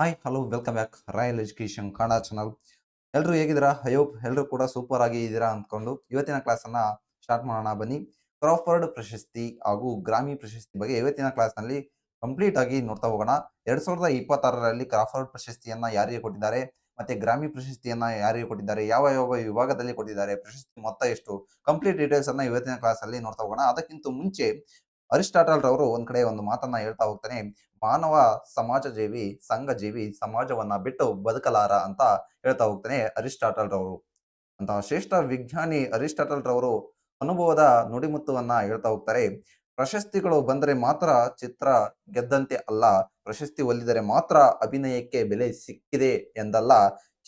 Hi hello welcome back royal education Kannada channel ಎಲ್ಲರೂ ಹೇಗಿದ್ದೀರಾ? ಅಯೋಪ್ ಎಲ್ಲರೂ ಕೂಡ ಸೂಪರ್ ಆಗಿ ಇದ್ದೀರಾ ಅಂದ್ಕೊಂಡು ಇವತ್ತಿನ ಕ್ಲಾಸನ್ನು ಸ್ಟಾರ್ಟ್ ಮಾಡೋಣ. ಬನ್ನಿ. ಕ್ರಾಫರ್ಡ್ ಪ್ರಶಸ್ತಿ ಹಾಗೂ ಗ್ರಾಮಿ ಪ್ರಶಸ್ತಿ ಬಗ್ಗೆ ಇವತ್ತಿನ ಕ್ಲಾಸ್ನಲ್ಲಿ ಕಂಪ್ಲೀಟ್ ಆಗಿ ನೋಡ್ತಾ ಹೋಗೋಣ. ಎರಡ್ ಸಾವಿರದ ಇಪ್ಪತ್ತಾರರಲ್ಲಿ ಕ್ರಾಫರ್ಡ್ ಪ್ರಶಸ್ತಿಯನ್ನ ಯಾರಿಗೆ ಕೊಟ್ಟಿದ್ದಾರೆ? ಮತ್ತೆ ಗ್ರಾಮಿ ಪ್ರಶಸ್ತಿಯನ್ನ ಯಾರಿಗೆ ಕೊಟ್ಟಿದ್ದಾರೆ? ಯಾವ ಯಾವ ವಿಭಾಗದಲ್ಲಿ ಕೊಟ್ಟಿದ್ದಾರೆ? ಪ್ರಶಸ್ತಿ ಮೊತ್ತ ಎಷ್ಟು? ಕಂಪ್ಲೀಟ್ ಡೀಟೇಲ್ಸ್ ಅನ್ನ ಇವತ್ತಿನ ಕ್ಲಾಸ್ ಅಲ್ಲಿ ನೋಡ್ತಾ ಹೋಗೋಣ. ಅದಕ್ಕಿಂತ ಮುಂಚೆ ಅರಿಸ್ಟಾಟಲ್ ರವರು ಒಂದ್ ಕಡೆ ಒಂದು ಮಾತನ್ನ ಹೇಳ್ತಾ ಹೋಗ್ತಾನೆ, ಮಾನವ ಸಮಾಜ ಜೀವಿ ಸಂಘ ಜೀವಿ ಸಮಾಜವನ್ನ ಬಿಟ್ಟು ಬದುಕಲಾರ ಅಂತ ಹೇಳ್ತಾ ಹೋಗ್ತಾನೆ ಅರಿಸ್ಟಾಟಲ್ ರವರು ಅಂತ ಶ್ರೇಷ್ಠ ವಿಜ್ಞಾನಿ ಅರಿಸ್ಟಾಟಲ್ ರವರು ಅನುಭವದ ನುಡಿಮುತ್ತುವನ್ನ ಹೇಳ್ತಾ ಹೋಗ್ತಾರೆ, ಪ್ರಶಸ್ತಿಗಳು ಬಂದರೆ ಮಾತ್ರ ಚಿತ್ರ ಗೆದ್ದಂತೆ ಅಲ್ಲ, ಪ್ರಶಸ್ತಿ ಒಲಿದರೆ ಮಾತ್ರ ಅಭಿನಯಕ್ಕೆ ಬೆಲೆ ಸಿಕ್ಕಿದೆ ಎಂದಲ್ಲ,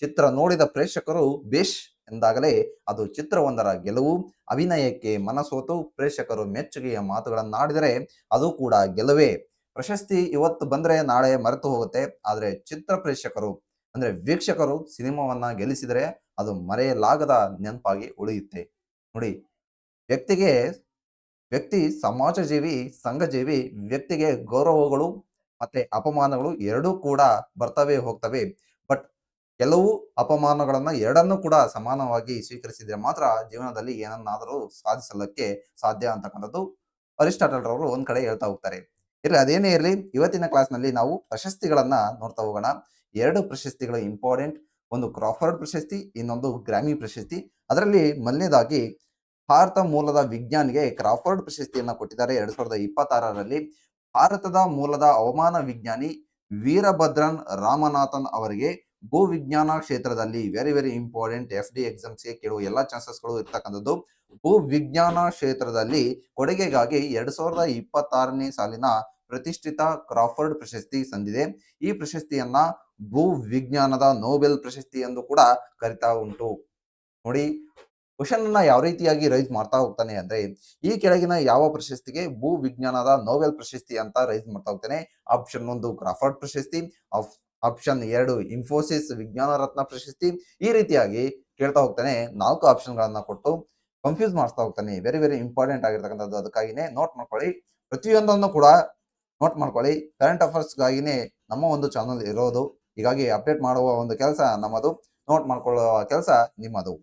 ಚಿತ್ರ ನೋಡಿದ ಪ್ರೇಕ್ಷಕರು ಬೇಷ್ ಎಂದಾಗಲೇ ಅದು ಚಿತ್ರವೊಂದರ ಗೆಲುವು. ಅಭಿನಯಕ್ಕೆ ಮನಸೋತು. ಪ್ರೇಕ್ಷಕರು ಮೆಚ್ಚುಗೆಯ ಮಾತುಗಳನ್ನಾಡಿದರೆ ಅದು ಕೂಡ ಗೆಲುವೇ. ಪ್ರಶಸ್ತಿ ಇವತ್ತು ಬಂದರೆ ನಾಳೆ ಮರೆತು ಹೋಗುತ್ತೆ. ಆದರೆ ಚಿತ್ರ ಪ್ರೇಕ್ಷಕರು, ಅಂದರೆ ವೀಕ್ಷಕರು ಸಿನಿಮಾವನ್ನ ಗೆಲ್ಲಿಸಿದರೆ ಅದು ಮರೆಯಲಾಗದ ನೆನಪಾಗಿ ಉಳಿಯುತ್ತೆ. ನೋಡಿ, ವ್ಯಕ್ತಿಗೆ ವ್ಯಕ್ತಿ, ಸಮಾಜಜೀವಿ, ಸಂಘಜೀವಿ, ವ್ಯಕ್ತಿಗೆ ಗೌರವಗಳು ಮತ್ತೆ ಅಪಮಾನಗಳು ಎರಡೂ ಕೂಡ ಬರ್ತವೆ ಹೋಗ್ತವೆ. ಕೆಲವು ಅಪಮಾನಗಳನ್ನು ಎರಡನ್ನೂ ಕೂಡ ಸಮಾನವಾಗಿ ಸ್ವೀಕರಿಸಿದರೆ ಮಾತ್ರ ಜೀವನದಲ್ಲಿ ಏನನ್ನಾದರೂ ಸಾಧಿಸಲಿಕ್ಕೆ ಸಾಧ್ಯ ಅಂತಕ್ಕಂಥದ್ದು ಅರಿಸ್ಟಾಟಲ್ ರವರು ಒಂದ್ ಕಡೆ ಹೇಳ್ತಾ ಹೋಗ್ತಾರೆ. ಇರಲಿ, ಅದೇನೇ ಇರಲಿ, ಇವತ್ತಿನ ಕ್ಲಾಸ್ನಲ್ಲಿ ನಾವು ಪ್ರಶಸ್ತಿಗಳನ್ನ ನೋಡ್ತಾ ಹೋಗೋಣ. ಎರಡು ಪ್ರಶಸ್ತಿಗಳು ಇಂಪಾರ್ಟೆಂಟ್, ಒಂದು ಕ್ರಾಫರ್ಡ್ ಪ್ರಶಸ್ತಿ, ಇನ್ನೊಂದು ಗ್ರಾಮಿ ಪ್ರಶಸ್ತಿ. ಅದರಲ್ಲಿ ಮೊದಲನೇದಾಗಿ ಭಾರತ ಮೂಲದ ವಿಜ್ಞಾನಿಗೆ ಕ್ರಾಫರ್ಡ್ ಪ್ರಶಸ್ತಿಯನ್ನ ಕೊಟ್ಟಿದ್ದಾರೆ ಎರಡ್ ಸಾವಿರದ ಇಪ್ಪತ್ತಾರರಲ್ಲಿ. ಭಾರತದ ಮೂಲದ ಹವಾಮಾನ ವಿಜ್ಞಾನಿ ವೀರಭದ್ರನ್ ರಾಮನಾಥನ್ ಅವರಿಗೆ ಭೂ ವಿಜ್ಞಾನ ಕ್ಷೇತ್ರದಲ್ಲಿ very very important F D ಎಕ್ಸಾಮ್ಸ್ಗೆ ಕೇಳುವ ಎಲ್ಲ ಚಾನ್ಸಸ್ಗಳು ಇರ್ತಕ್ಕಂಥದ್ದು. ಭೂ ವಿಜ್ಞಾನ ಕ್ಷೇತ್ರದಲ್ಲಿ ಕೊಡುಗೆಗಾಗಿ ಎರಡ್ ಸಾವಿರದ ಇಪ್ಪತ್ತಾರನೇ ಸಾಲಿನ ಪ್ರತಿಷ್ಠಿತ ಕ್ರಾಫರ್ಡ್ ಪ್ರಶಸ್ತಿ ಸಂದಿದೆ. ಈ ಪ್ರಶಸ್ತಿಯನ್ನ ಭೂ ವಿಜ್ಞಾನದ ನೋಬೆಲ್ ಪ್ರಶಸ್ತಿ ಎಂದು ಕೂಡ ಕರಿತಾ ಉಂಟು. ನೋಡಿ ಕ್ವಶನ್ ಅನ್ನ ಯಾವ ರೀತಿಯಾಗಿ ರೈಸ್ ಮಾಡ್ತಾ ಹೋಗ್ತಾನೆ ಅಂದ್ರೆ, ಈ ಕೆಳಗಿನ ಯಾವ ಪ್ರಶಸ್ತಿಗೆ ಭೂ ವಿಜ್ಞಾನದ ನೋಬೆಲ್ ಪ್ರಶಸ್ತಿ ಅಂತ ರೈಸ್ ಮಾಡ್ತಾ ಹೋಗ್ತಾನೆ? ಆಪ್ಷನ್ ಒಂದು ಕ್ರಾಫರ್ಡ್ ಪ್ರಶಸ್ತಿ ಆಪ್ಷನ್ ಎರಡು, ಇನ್ಫೋಸಿಸ್ ವಿಜ್ಞಾನ ರತ್ನ ಪ್ರಶಸ್ತಿ. ಈ ರೀತಿಯಾಗಿ ಕೇಳ್ತಾ ಹೋಗ್ತಾನೆ, ನಾಲ್ಕು ಆಪ್ಷನ್ ಗಳನ್ನ ಕೊಟ್ಟು ಕನ್ಫ್ಯೂಸ್ ಮಾಡ್ತಾ ಹೋಗ್ತಾನೆ. ವೆರಿ ವೆರಿ ಇಂಪಾರ್ಟೆಂಟ್ ಆಗಿರ್ತಕ್ಕಂಥದ್ದು ಅದಕ್ಕಾಗಿನೇ ನೋಟ್ ಮಾಡ್ಕೊಳ್ಳಿ. ಪ್ರತಿಯೊಂದನ್ನು ಕೂಡ ನೋಟ್ ಮಾಡ್ಕೊಳ್ಳಿ. ಕರೆಂಟ್ ಅಫೇರ್ಸ್ಗಾಗಿನೇ ನಮ್ಮ ಒಂದು ಚಾನಲ್ ಇರೋದು. ಹೀಗಾಗಿ ಅಪ್ಡೇಟ್ ಮಾಡುವ ಒಂದು ಕೆಲಸ ನಮ್ಮದು. ನೋಟ್ ಮಾಡ್ಕೊಳ್ಳುವ ಕೆಲಸ ನಿಮ್ಮದು.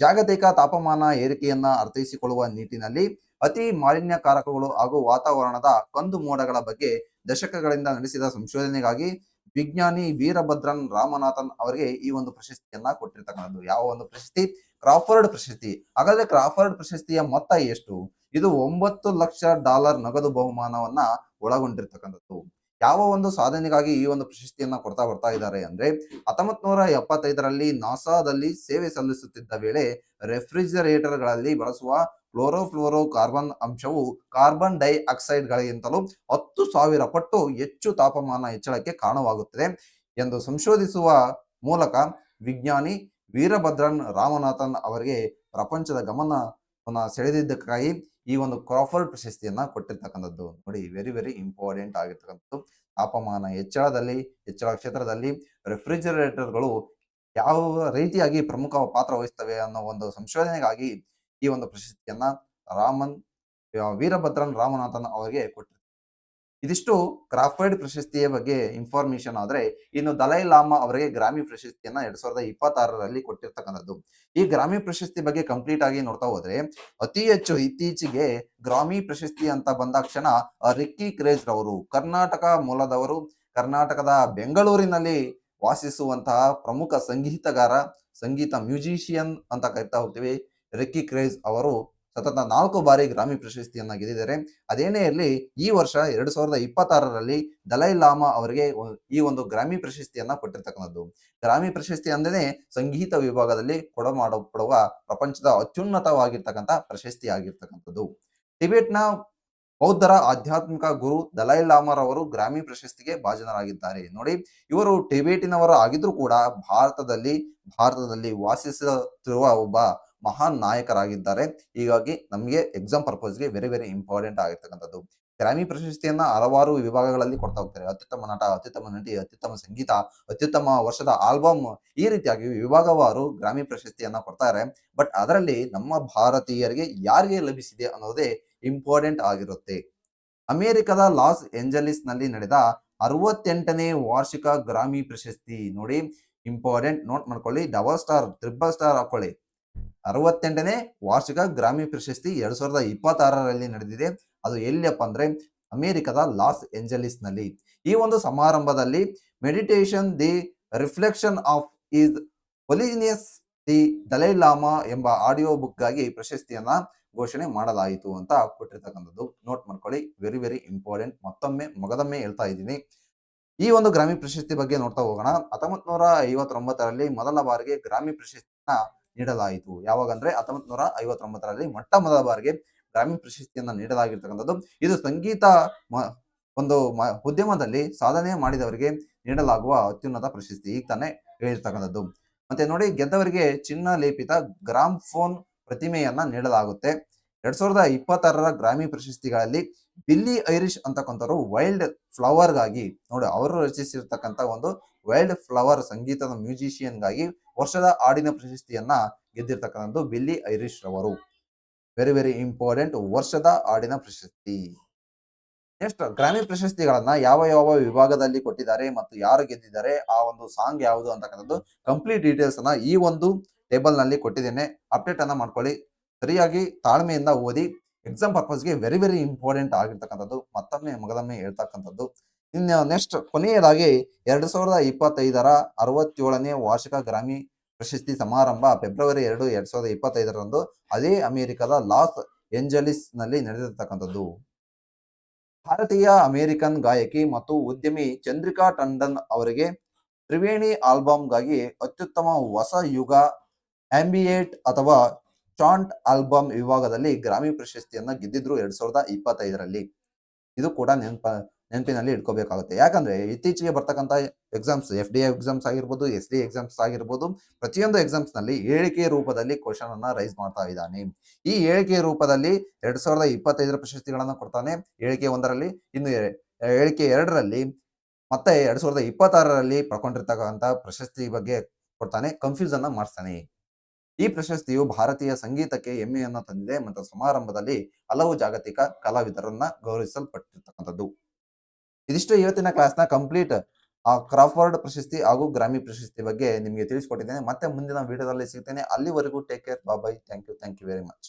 ಜಾಗತಿಕ ತಾಪಮಾನ ಏರಿಕೆಯನ್ನ ಅರ್ಥೈಸಿಕೊಳ್ಳುವ ನಿಟ್ಟಿನಲ್ಲಿ ಅತಿ ಮಾಲಿನ್ಯಕಾರಕಗಳು ಹಾಗೂ ವಾತಾವರಣದ ಕಂದು ಮೋಡಗಳ ಬಗ್ಗೆ ದಶಕಗಳಿಂದ ನಡೆಸಿದ ಸಂಶೋಧನೆಗಾಗಿ ವಿಜ್ಞಾನಿ ವೀರಭದ್ರನ್ ರಾಮನಾಥನ್ ಅವರಿಗೆ ಈ ಒಂದು ಪ್ರಶಸ್ತಿಯನ್ನ ಕೊಟ್ಟಿರ್ತಕ್ಕಂಥದ್ದು. ಯಾವ ಒಂದು ಪ್ರಶಸ್ತಿ? ಕ್ರಾಫರ್ಡ್ ಪ್ರಶಸ್ತಿ. ಹಾಗಾದ್ರೆ ಕ್ರಾಫರ್ಡ್ ಪ್ರಶಸ್ತಿಯ ಮೊತ್ತ ಎಷ್ಟು? ಇದು ಒಂಬತ್ತು ಲಕ್ಷ ಡಾಲರ್ ನಗದು ಬಹುಮಾನವನ್ನ ಒಳಗೊಂಡಿರ್ತಕ್ಕಂಥದ್ದು. ಯಾವ ಒಂದು ಸಾಧನೆಗಾಗಿ ಈ ಒಂದು ಪ್ರಶಸ್ತಿಯನ್ನ ಕೊಡ್ತಾ ಬರ್ತಾ ಇದ್ದಾರೆ ಅಂದ್ರೆ ಹತ್ತೊಂಬತ್ ನೂರ ಎಪ್ಪತ್ತೈದರಲ್ಲಿ ನಾಸಾದಲ್ಲಿ ಸೇವೆ ಸಲ್ಲಿಸುತ್ತಿದ್ದ ವೇಳೆ ರೆಫ್ರಿಜರೇಟರ್ಗಳಲ್ಲಿ ಬಳಸುವ ಕ್ಲೋರೋಫ್ಲೋರೋ ಕಾರ್ಬನ್ ಅಂಶವು ಕಾರ್ಬನ್ ಡೈ ಆಕ್ಸೈಡ್ಗಳಿಗಿಂತಲೂ ಹತ್ತು ಸಾವಿರ ಪಟ್ಟು ಹೆಚ್ಚು ತಾಪಮಾನ ಹೆಚ್ಚಳಕ್ಕೆ ಕಾರಣವಾಗುತ್ತದೆ ಎಂದು ಸಂಶೋಧಿಸುವ ಮೂಲಕ ವಿಜ್ಞಾನಿ ವೀರಭದ್ರನ್ ರಾಮನಾಥನ್ ಅವರಿಗೆ ಪ್ರಪಂಚದ ಗಮನವನ್ನು ಸೆಳೆದಿದ್ದಕ್ಕಾಗಿ ಈ ಒಂದು ಕ್ರಾಫರ್ ಪ್ರಶಸ್ತಿಯನ್ನ ಕೊಟ್ಟಿರ್ತಕ್ಕಂಥದ್ದು. ನೋಡಿ ವೆರಿ ವೆರಿ ಇಂಪಾರ್ಟೆಂಟ್ ಆಗಿರ್ತಕ್ಕಂಥದ್ದು. ತಾಪಮಾನ ಹೆಚ್ಚಳದಲ್ಲಿ, ಹೆಚ್ಚಳ ಕ್ಷೇತ್ರದಲ್ಲಿ ರೆಫ್ರಿಜರೇಟರ್ಗಳು ಯಾವ ರೀತಿಯಾಗಿ ಪ್ರಮುಖ ಪಾತ್ರ ವಹಿಸ್ತವೆ ಅನ್ನೋ ಒಂದು ಸಂಶೋಧನೆಗಾಗಿ ಈ ಒಂದು ಪ್ರಶಸ್ತಿಯನ್ನ ರಾಮನ್ ವೀರಭದ್ರನ್ ರಾಮನಾಥನ್ ಅವರಿಗೆ ಕೊಟ್ಟಿರ್ತಾರೆ. ಇದಿಷ್ಟು ಕ್ರಾಫರ್ಡ್ ಪ್ರಶಸ್ತಿಯ ಬಗ್ಗೆ ಇನ್ಫಾರ್ಮೇಶನ್ ಆದ್ರೆ ಇನ್ನು ದಲೈ ಲಾಮಾ ಅವರಿಗೆ ಗ್ರಾಮಿ ಪ್ರಶಸ್ತಿಯನ್ನ ಎರಡ್ ಸಾವಿರದ ಇಪ್ಪತ್ತಾರರಲ್ಲಿ ಕೊಟ್ಟಿರ್ತಕ್ಕಂಥದ್ದು. ಈ ಗ್ರಾಮಿ ಪ್ರಶಸ್ತಿ ಬಗ್ಗೆ ಕಂಪ್ಲೀಟ್ ಆಗಿ ನೋಡ್ತಾ ಹೋದ್ರೆ ಅತಿ ಹೆಚ್ಚು ಇತ್ತೀಚೆಗೆ ಗ್ರಾಮಿ ಪ್ರಶಸ್ತಿ ಅಂತ ಬಂದಾಕ್ಷಣ ರಿಕ್ಕಿ ಕ್ರೇಜ್ ರವರು ಕರ್ನಾಟಕ ಮೂಲದವರು, ಕರ್ನಾಟಕದ ಬೆಂಗಳೂರಿನಲ್ಲಿ ವಾಸಿಸುವಂತಹ ಪ್ರಮುಖ ಸಂಗೀತಗಾರ, ಸಂಗೀತ ಮ್ಯೂಸಿಷಿಯನ್ ಅಂತ ಕರಿತಾ ಹೋಗ್ತೀವಿ. ರಿಕ್ಕಿ ಕ್ರೇಜ್ ಅವರು ಸತತ ನಾಲ್ಕು ಬಾರಿ ಗ್ರಾಮಿ ಪ್ರಶಸ್ತಿಯನ್ನ ಗೆದ್ದಿದ್ದಾರೆ ಅದೇನೇ ಇರಲಿ, ಈ ವರ್ಷ ಎರಡ್ ಸಾವಿರದ ಇಪ್ಪತ್ತಾರರಲ್ಲಿ ದಲೈ ಲಾಮಾ ಅವರಿಗೆ ಈ ಒಂದು ಗ್ರಾಮಿ ಪ್ರಶಸ್ತಿಯನ್ನ ಕೊಟ್ಟಿರ್ತಕ್ಕಂಥದ್ದು. ಗ್ರಾಮಿ ಪ್ರಶಸ್ತಿ ಅಂದ್ರೆ ಸಂಗೀತ ವಿಭಾಗದಲ್ಲಿ ಕೊಡಮಾಡಪಡುವ ಪ್ರಪಂಚದ ಅತ್ಯುನ್ನತವಾಗಿರ್ತಕ್ಕಂಥ ಪ್ರಶಸ್ತಿ ಆಗಿರ್ತಕ್ಕಂಥದ್ದು ಟಿಬೆಟ್ನ ಬೌದ್ಧರ ಆಧ್ಯಾತ್ಮಿಕ ಗುರು ದಲೈ ಲಾಮಾರವರು ಗ್ರಾಮಿ ಪ್ರಶಸ್ತಿಗೆ ಭಾಜನರಾಗಿದ್ದಾರೆ. ನೋಡಿ, ಇವರು ಟಿಬೇಟಿನವರು ಆಗಿದ್ರು ಕೂಡ ಭಾರತದಲ್ಲಿ ಭಾರತದಲ್ಲಿ ವಾಸಿಸುತ್ತಿರುವ ಒಬ್ಬ ಮಹಾನ್ ನಾಯಕರಾಗಿದ್ದಾರೆ. ಹೀಗಾಗಿ ನಮಗೆ ಎಕ್ಸಾಮ್ ಪರ್ಪಸ್ಗೆ ವೆರಿ ವೆರಿ ಇಂಪಾರ್ಟೆಂಟ್ ಆಗಿರ್ತಕ್ಕಂಥದ್ದು. ಗ್ರಾಮಿ ಪ್ರಶಸ್ತಿಯನ್ನ ಹಲವಾರು ವಿಭಾಗಗಳಲ್ಲಿ ಕೊಡ್ತಾ ಹೋಗ್ತಾರೆ. ಅತ್ಯುತ್ತಮ ನಟ, ಅತ್ಯುತ್ತಮ ನಟಿ, ಅತ್ಯುತ್ತಮ ಸಂಗೀತ, ಅತ್ಯುತ್ತಮ ವರ್ಷದ ಆಲ್ಬಮ್ ಈ ರೀತಿಯಾಗಿ ವಿಭಾಗವಾರು ಗ್ರಾಮಿ ಪ್ರಶಸ್ತಿಯನ್ನ ಕೊಡ್ತಾರೆ ಬಟ್ ಅದರಲ್ಲಿ ನಮ್ಮ ಭಾರತೀಯರಿಗೆ ಯಾರಿಗೆ ಲಭಿಸಿದೆ ಅನ್ನೋದೇ ಇಂಪಾರ್ಟೆಂಟ್ ಆಗಿರುತ್ತೆ. ಅಮೆರಿಕದ ಲಾಸ್ ಏಂಜಲೀಸ್ನಲ್ಲಿ ನಡೆದ ಅರವತ್ತೆಂಟನೇ ವಾರ್ಷಿಕ ಗ್ರಾಮಿ ಪ್ರಶಸ್ತಿ ನೋಡಿ ಇಂಪಾರ್ಟೆಂಟ್ ನೋಟ್ ಮಾಡ್ಕೊಳ್ಳಿ. ಡಬಲ್ ಸ್ಟಾರ್ ತ್ರಿಬಲ್ ಸ್ಟಾರ್ ಹಾಕೊಳ್ಳಿ ಅರವತ್ತೆಂಟನೇ ವಾರ್ಷಿಕ ಗ್ರಾಮಿ ಪ್ರಶಸ್ತಿ ಎರಡ್ ಸಾವಿರದ ಇಪ್ಪತ್ತಾರರಲ್ಲಿ ನಡೆದಿದೆ. ಅದು ಎಲ್ಲಿಯಪ್ಪ ಅಂದ್ರೆ ಅಮೆರಿಕದ ಲಾಸ್ ಏಂಜಲೀಸ್ನಲ್ಲಿ ಈ ಒಂದು ಸಮಾರಂಭದಲ್ಲಿ meditation the reflection of his holiness the Dalai Lama ಎಂಬ ಆಡಿಯೋ ಬುಕ್ಗಾಗಿ ಪ್ರಶಸ್ತಿಯನ್ನ ಘೋಷಣೆ ಮಾಡಲಾಯಿತು ಅಂತ ಕೊಟ್ಟಿರ್ತಕ್ಕಂಥದ್ದು. ನೋಟ್ ಮಾಡ್ಕೊಳ್ಳಿ. ವೆರಿ ವೆರಿ ಇಂಪಾರ್ಟೆಂಟ್ ಮತ್ತೊಮ್ಮೆ ಮಗದೊಮ್ಮೆ ಹೇಳ್ತಾ ಇದ್ದೀನಿ. ಈ ಒಂದು ಗ್ರಾಮಿ ಪ್ರಶಸ್ತಿ ಬಗ್ಗೆ ನೋಡ್ತಾ ಹೋಗೋಣ. ಹತ್ತೊಂಬತ್ ನೂರ ಐವತ್ತೊಂಬತ್ತರಲ್ಲಿ ಮೊದಲ ಬಾರಿಗೆ ಗ್ರಾಮಿ ಪ್ರಶಸ್ತಿಯನ್ನ ನೀಡಲಾಯಿತು. ಯಾವಾಗ ಅಂದ್ರೆ ಹತ್ತೊಂಬತ್ ನೂರ ಐವತ್ತೊಂಬತ್ತರಲ್ಲಿ ಮೊಟ್ಟ ಮೊದಲ ಬಾರಿಗೆ ಗ್ರಾಮೀಣ ಪ್ರಶಸ್ತಿಯನ್ನ ನೀಡಲಾಗಿರ್ತಕ್ಕಂಥದ್ದು. ಇದು ಸಂಗೀತ ಒಂದು ಉದ್ಯಮದಲ್ಲಿ ಸಾಧನೆ ಮಾಡಿದವರಿಗೆ ನೀಡಲಾಗುವ ಅತ್ಯುನ್ನತ ಪ್ರಶಸ್ತಿ ಈಗ ತಾನೇ ಹೇಳಿರ್ತಕ್ಕಂಥದ್ದು. ಮತ್ತೆ ನೋಡಿ ಗೆದ್ದವರಿಗೆ ಚಿನ್ನ ಲೇಪಿತ ಗ್ರಾಮ್ ಫೋನ್ ಪ್ರತಿಮೆಯನ್ನ ನೀಡಲಾಗುತ್ತೆ. ಎರಡ್ ಸಾವಿರದ ಇಪ್ಪತ್ತಾರರ ಗ್ರಾಮಿ ಪ್ರಶಸ್ತಿಗಳಲ್ಲಿ ಬಿಲ್ಲಿ ಐರಿಶ್ ಅಂತಕ್ಕಂಥವ್ರು ವೈಲ್ಡ್ ಫ್ಲವರ್ಗಾಗಿ ನೋಡಿ ಅವರು ರಚಿಸಿರ್ತಕ್ಕಂಥ ಒಂದು ವೈಲ್ಡ್ ಫ್ಲವರ್ ಸಂಗೀತದ ಮ್ಯೂಸಿಷಿಯನ್ಗಾಗಿ ವರ್ಷದ ಹಾಡಿನ ಪ್ರಶಸ್ತಿಯನ್ನ ಗೆದ್ದಿರ್ತಕ್ಕಂಥದ್ದು ಬಿಲ್ಲಿ ಐರಿಶ್ ರವರು. ವೆರಿ ವೆರಿ ಇಂಪಾರ್ಟೆಂಟ್ ವರ್ಷದ ಹಾಡಿನ ಪ್ರಶಸ್ತಿ. ನೆಕ್ಸ್ಟ್ ಗ್ರಾಮಿ ಪ್ರಶಸ್ತಿಗಳನ್ನ ಯಾವ ಯಾವ ವಿಭಾಗದಲ್ಲಿ ಕೊಟ್ಟಿದ್ದಾರೆ ಮತ್ತು ಯಾರು ಗೆದ್ದಿದ್ದಾರೆ ಆ ಒಂದು ಸಾಂಗ್ ಯಾವುದು ಅಂತಕ್ಕಂಥದ್ದು ಕಂಪ್ಲೀಟ್ ಡೀಟೇಲ್ಸ್ ಅನ್ನ ಈ ಒಂದು ಟೇಬಲ್ನಲ್ಲಿ ಕೊಟ್ಟಿದ್ದೇನೆ. ಅಪ್ಡೇಟ್ ಅನ್ನ ಮಾಡ್ಕೊಳ್ಳಿ. ಸರಿಯಾಗಿ ತಾಳ್ಮೆಯಿಂದ ಓದಿ ಎಕ್ಸಾಮ್ ಪರ್ಪಸ್ಗೆ ವೆರಿ ವೆರಿ ಇಂಪಾರ್ಟೆಂಟ್ ಆಗಿರ್ತಕ್ಕಂಥದ್ದು. ಮತ್ತೊಮ್ಮೆ ಮಗದೊಮ್ಮೆ ಹೇಳ್ತಕ್ಕಂಥದ್ದು. ಇನ್ನು ನೆಕ್ಸ್ಟ್ ಕೊನೆಯದಾಗಿ ಎರಡ್ ಸಾವಿರದ ಇಪ್ಪತ್ತೈದರ ಅರವತ್ತೇಳನೇ ವಾರ್ಷಿಕ ಗ್ರಾಮಿ ಪ್ರಶಸ್ತಿ ಸಮಾರಂಭ ಫೆಬ್ರವರಿ ಎರಡು, ಎರಡ್ ಸಾವಿರದ ಇಪ್ಪತ್ತೈದರಂದು ಅದೇ ಅಮೆರಿಕದ ಲಾಸ್ ಏಂಜಲಿಸ್ನಲ್ಲಿ ನಡೆದಿರ್ತಕ್ಕಂಥದ್ದು. ಭಾರತೀಯ ಅಮೆರಿಕನ್ ಗಾಯಕಿ ಮತ್ತು ಉದ್ಯಮಿ ಚಂದ್ರಿಕಾ ಟಂಡನ್ ಅವರಿಗೆ ತ್ರಿವೇಣಿ ಆಲ್ಬಮ್ಗಾಗಿ ಅತ್ಯುತ್ತಮ ಹೊಸ ಯುಗ, ಆಂಬಿಯೇಟ್ ಅಥವಾ ಚಾಂಟ್ ಆಲ್ಬಮ್ ವಿಭಾಗದಲ್ಲಿ ಗ್ರಾಮಿ ಪ್ರಶಸ್ತಿಯನ್ನ ಗೆದ್ದಿದ್ರು ಎರಡ್ ಸಾವಿರದ ಇಪ್ಪತ್ತೈದರಲ್ಲಿ. ಇದು ಕೂಡ ನೆನಪ, ನೆನಪಿನಲ್ಲಿ ಇಟ್ಕೋಬೇಕಾಗುತ್ತೆ. ಯಾಕಂದ್ರೆ ಇತ್ತೀಚೆಗೆ ಬರ್ತಕ್ಕಂಥ ಎಕ್ಸಾಮ್ಸ್ ಎಫ್ ಡಿ ಎಕ್ಸಾಮ್ಸ್ ಆಗಿರ್ಬೋದು ಎಸ್ ಡಿ ಎಕ್ಸಾಮ್ಸ್ ಆಗಿರ್ಬೋದು, ಪ್ರತಿಯೊಂದು ಎಕ್ಸಾಮ್ಸ್ನಲ್ಲಿ ಹೇಳಿಕೆ ರೂಪದಲ್ಲಿ ಕ್ವಶನ್ ಅನ್ನ ರೈಸ್ ಮಾಡ್ತಾ ಇದ್ದಾನೆ. ಈ ಹೇಳಿಕೆ ರೂಪದಲ್ಲಿ ಎರಡ್ ಸಾವಿರದ ಇಪ್ಪತ್ತೈದರ ಪ್ರಶಸ್ತಿಗಳನ್ನ ಕೊಡ್ತಾನೆ. ಹೇಳಿಕೆ ಒಂದರಲ್ಲಿ, ಇನ್ನು ಏಳಿಕೆ ಎರಡರಲ್ಲಿ, ಮತ್ತೆ ಎರಡ್ ಸಾವಿರದ ಇಪ್ಪತ್ತಾರರಲ್ಲಿ ಪಡ್ಕೊಂಡಿರ್ತಕ್ಕಂಥ ಪ್ರಶಸ್ತಿ ಬಗ್ಗೆ ಕೊಡ್ತಾನೆ. ಕನ್ಫ್ಯೂಸ್ ಅನ್ನ ಮಾಡಿಸ್ತಾನೆ. ಈ ಪ್ರಶಸ್ತಿಯು ಭಾರತೀಯ ಸಂಗೀತಕ್ಕೆ ಹೆಮ್ಮೆಯನ್ನು ತಂದಿದೆ ಮತ್ತು ಸಮಾರಂಭದಲ್ಲಿ ಹಲವು ಜಾಗತಿಕ ಕಲಾವಿದರನ್ನ ಗೌರವಿಸಲ್ಪಟ್ಟಿರ್ತಕ್ಕಂಥದ್ದು. ಇದಿಷ್ಟು ಇವತ್ತಿನ ಕ್ಲಾಸ್ನ ಕಂಪ್ಲೀಟ್, ಆ ಕ್ರಾಫರ್ಡ್ ಪ್ರಶಸ್ತಿ ಹಾಗೂ ಗ್ರಾಮಿ ಪ್ರಶಸ್ತಿ ಬಗ್ಗೆ ನಿಮಗೆ ತಿಳಿಸ್ಕೊಟ್ಟಿದ್ದೇನೆ. ಮತ್ತೆ ಮುಂದಿನ ವಿಡಿಯೋದಲ್ಲಿ ಸಿಗ್ತೇನೆ. ಅಲ್ಲಿವರೆಗೂ take care. Bye bye thank you. Thank you very much.